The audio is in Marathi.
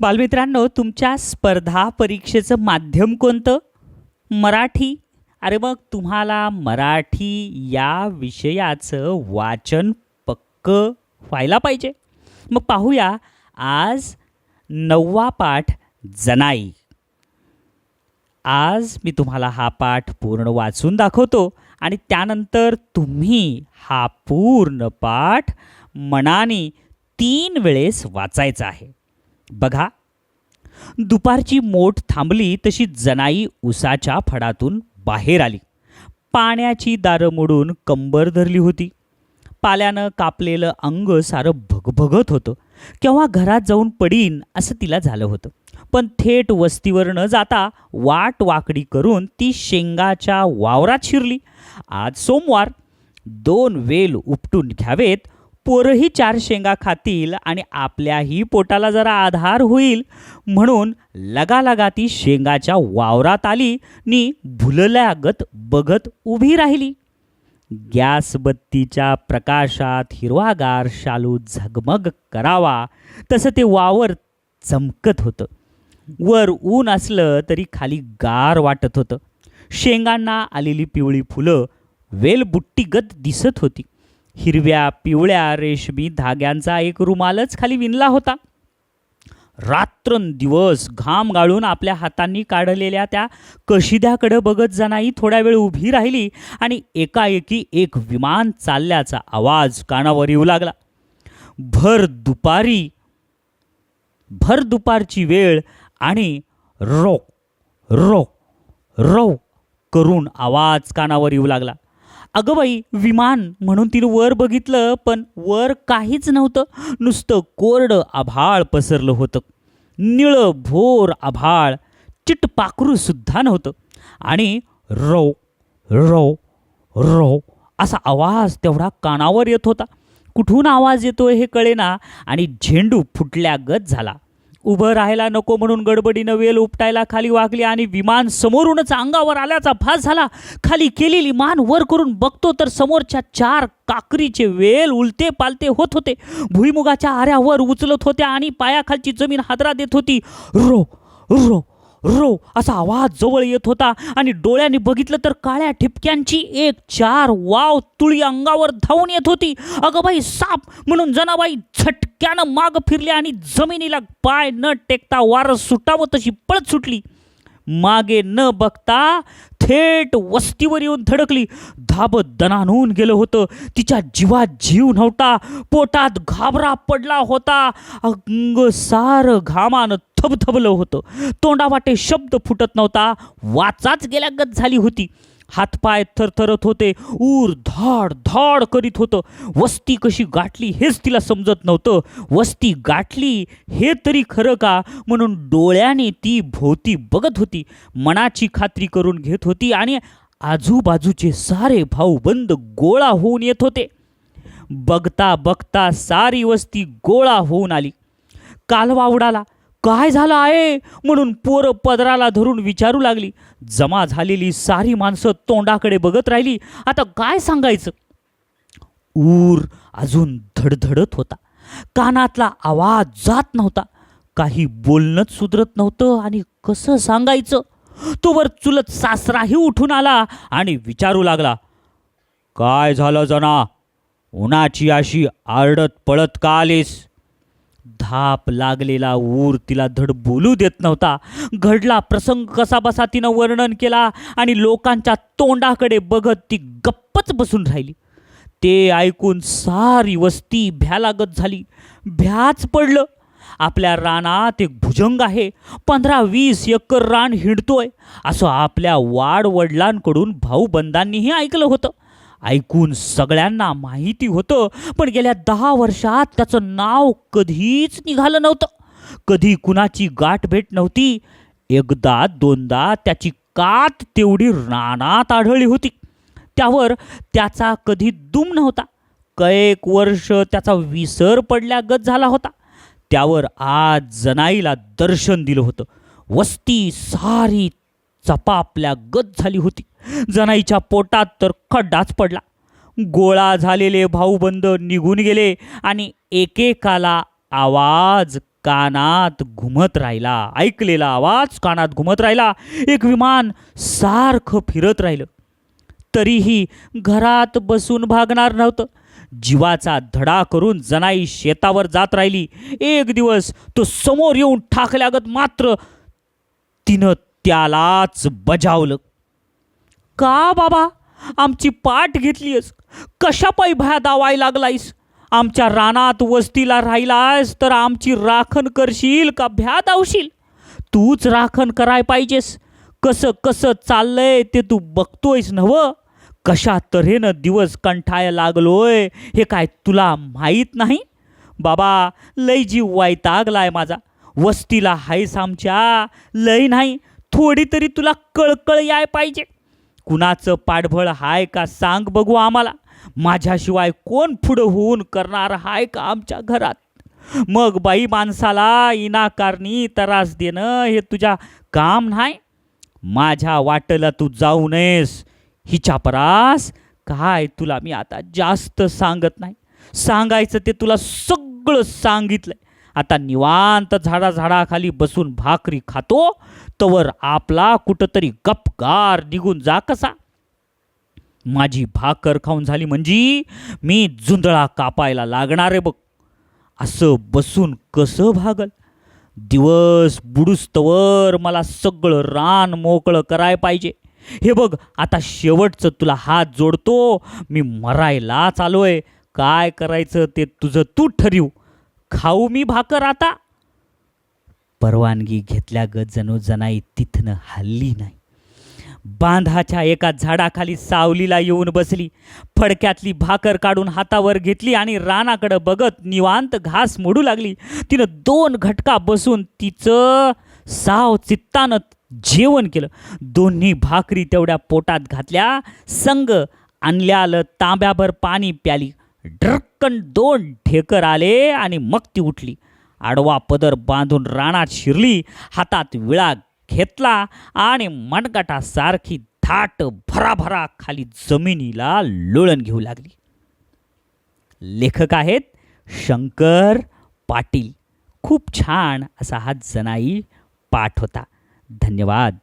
बालमित्रांनो तुमच्या स्पर्धा परीक्षेचं माध्यम कोणतं? मराठी? अरे मग तुम्हाला मराठी या विषयाचं वाचन पक्क व्हायला पाहिजे. मग पाहूया आज नववा पाठ जनाई. आज मी तुम्हाला हा पाठ पूर्ण वाचून दाखवतो आणि त्यानंतर तुम्ही हा पूर्ण पाठ मनाने तीन वेळेस वाचायचा आहे. बघा. दुपारची मोठ थांबली तशी जनाई उसाच्या फडातून बाहेर आली. पाण्याची दारं मोडून कंबर धरली होती. पाल्यानं कापलेलं अंग सारं भगभगत होतं. केव्हा घरात जाऊन पडीन असं तिला झालं होतं. पण थेट वस्तीवर न जाता वाट वाकडी करून ती शेंगाच्या वावरात शिरली. आज सोमवार. दोन वेल उपटून घ्यावेत पोरंही चार शेंगा खातील आणि आपल्याही पोटाला जरा आधार होईल. म्हणून लगालगा ती शेंगाच्या वावरात आली नि भुलल्यागत बघत उभी राहिली. गॅस बत्तीच्या प्रकाशात हिरवागार शालू झगमग करावा तसं ते वावर चमकत होतं. वर ऊन असलं तरी खाली गार वाटत होतं. शेंगांना आलेली पिवळी फुलं वेलबुट्टीगत दिसत होती. हिरव्या पिवळ्या रेशमी धाग्यांचा एक रुमालच खाली विणला होता. रात्रंदिवस घाम गाळून आपल्या हातांनी काढलेल्या त्या कशिद्याकडं बघत जनाई थोड्या वेळ उभी राहिली आणि एकाएकी एक विमान चालल्याचा आवाज कानावर येऊ लागला. भर दुपारी भर दुपारची वेळ आणि रो रो रो करून आवाज कानावर येऊ लागला. अगं बाई विमान म्हणून तिनं वर बघितलं पण वर काहीच नव्हतं. नुसतं कोरडं आभाळ पसरलं होतं. निळं भोर आभाळ चिटपाखरू सुद्धा नव्हतं. आणि रो रो रो असा आवाज तेवढा कानावर येत होता. कुठून आवाज येतोय हे कळेना आणि झेंडू फुटल्यागत झाला. उभं राहायला नको म्हणून गडबडीनं वेल उपटायला खाली वागली आणि विमान समोरूनच अंगावर आल्याचा भास झाला. खाली केलेली मान वर करून बघतो तर समोरच्या चार काकरीचे वेल उलते पालते होत होते. भुईमुगाच्या आऱ्यावर उचलत होत्या आणि पायाखालची जमीन हादरा देत होती. रो रो रो असा आवाज जवळ येत होता आणि डोळ्यांनी बघितलं तर काळ्या ठिपक्यांची एक चार वाव तुळी अंगावर धावून येत होती. अगं बाई साप! म्हणून जनाबाई झटक्यानं माग फिरल्या आणि जमिनीला पाय न टेकता वारं सुटावं तशी पळत सुटली. मागे न बघता थेट वस्तीवर येऊन धडकली. धाबत दणानून गेलं होतं. तिच्या जीवात जीव नव्हता. पोटात घाबरा पडला होता. अंगसारं घामानं थबथबलं होतं. तोंडावाटे शब्द फुटत नव्हता. वाचाच गेल्यागत झाली होती. हातपाय थरथरत होते. ऊर धाड धाड करीत होतं. वस्ती कशी गाठली हेच तिला समजत नव्हतं. वस्ती गाठली हे तरी खरं का? म्हणून डोळ्याने ती भोवती बघत होती. मनाची खात्री करून घेत होती आणि आजूबाजूचे सारे भाऊबंद गोळा होऊन येत होते. बघता बघता सारी वस्ती गोळा होऊन आली. कालवा उडाला. काय झालं आहे? म्हणून पोरं पदराला धरून विचारू लागली. जमा झालेली सारी माणसं तोंडाकडे बघत राहिली. आता काय सांगायचं? ऊर अजून धडधडत होता. कानातला आवाज जात नव्हता. काही बोलणंच सुधरत नव्हतं आणि कसं सांगायचं? तोवर चुलत सासराही उठून आला आणि विचारू लागला काय झालं जना उन्हाची अशी आरडत पळत का आलीस? धाप लागलेला ऊर तिला धड बोलू देत नव्हता. घडला प्रसंग कसा बसा तिनं वर्णन केला आणि लोकांच्या तोंडाकडे बघत ती गप्पच बसून राहिली. ते ऐकून सारी वस्ती भ्यालागत झाली. भ्याच पडलं. आपल्या रानात एक भुजंग आहे. पंधरा वीस एकर रान हिंडतोय. असं आपल्या वाडवडिलांकडून भाऊबंदांनीही ऐकलं होतं. ऐकून सगळ्यांना माहिती होतं पण गेल्या दहा वर्षात त्याचं नाव कधीच निघालं नव्हतं. कधी कुणाची गाठ भेट नव्हती एकदा दोनदा त्याची कात तेवढी रानात आढळली होती. त्यावर त्याचा कधी दुम नव्हता. कैक वर्ष त्याचा विसर पडल्यागत झाला होता. त्यावर आज जनाईला दर्शन दिलं होतं. वस्ती सारी चपापल्या गत झाली होती. जनाईच्या पोटात तर खड्डाच पडला. गोळा झालेले भाऊबंद निघून गेले आणि एकेकाला आवाज कानात घुमत राहिला. ऐकलेला आवाज कानात घुमत राहिला. एक विमान सारखं फिरत राहिलं. तरीही घरात बसून भागणार नव्हतं. जीवाचा धडा करून जनाई शेतावर जात राहिली. एक दिवस तो समोर येऊन ठाकल्यागत मात्र तिनं त्यालाच बजावलं. का बाबा? आमची पाठ घेतलीस कशा भया दावाय लागलायस? आमच्या रानात वस्तीला राहिलास तर आमची राखण करशील का? भ्या दावशील? तूच राखण कराय पाहिजेस. कसं कसं चाललंय ते तू बघतोयस नव कशा तऱ्हेनं दिवस कंठाय लागलोय हे काय तुला माहीत नाही? बाबा लय जीव वैतागलाय माझा. वस्तीला हायस आमच्या. लय नाही थोडी तरी तुला कळकळ याय पाहिजे. कुणाचं पाठबळ हाय का सांग बघू आम्हाला. माझ्याशिवाय कोण पुढं होऊन करणार हाय का आमच्या घरात? मग बाई माणसाला इनाकारणी त्रास देणं हे तुझ्या काम नाही? माझ्या वाटेला तू जाऊ नयेस. हिच्या परास काय तुला मी आता जास्त सांगत नाही. सांगायचं ते तुला सगळं सांगितलंय. आता निवांत झाडा झाडाखाली बसून भाकरी खातो तवर आपला कुठंतरी गपगार निघून जा कसा. माझी भाकर खाऊन झाली म्हणजे मी जुंधळा कापायला लागणार आहे बघ. असं बसून कसं भागल. दिवस बुडूस्तवर मला सगळं रान मोकळं कराय पाहिजे. हे बघ आता शेवटचं तुला हात जोडतो मी मरायलाच आलोय. काय करायचं ते तुझं तू ठरवू. खाऊ मी भाकर आता. परवानगी घेतल्या जणू जनाई तिथनं हल्ली नाही. बांधाच्या एका झाडाखाली सावलीला येऊन बसली. फडक्यातली भाकर काढून हातावर घेतली आणि रानाकडं बघत निवांत घास मोडू लागली. तिनं दोन घटका बसून तिचं साव चित्तानं जेवण केलं. दोन्ही भाकरी तेवढ्या पोटात घातल्या. संग आणल्यालं तांब्याभर पाणी प्याली. ढक्कन दोन ढेकर आले आणि मग ती उठली. आडवा पदर बांधून रानात शिरली हातात विळा घेतला आणि मनगटासारखी धाट भराभरा खाली जमिनीला लोळण घेऊ लागली. लेखक आहेत शंकर पाटील. खूप छान असा हा जनाई पाठ होता. धन्यवाद.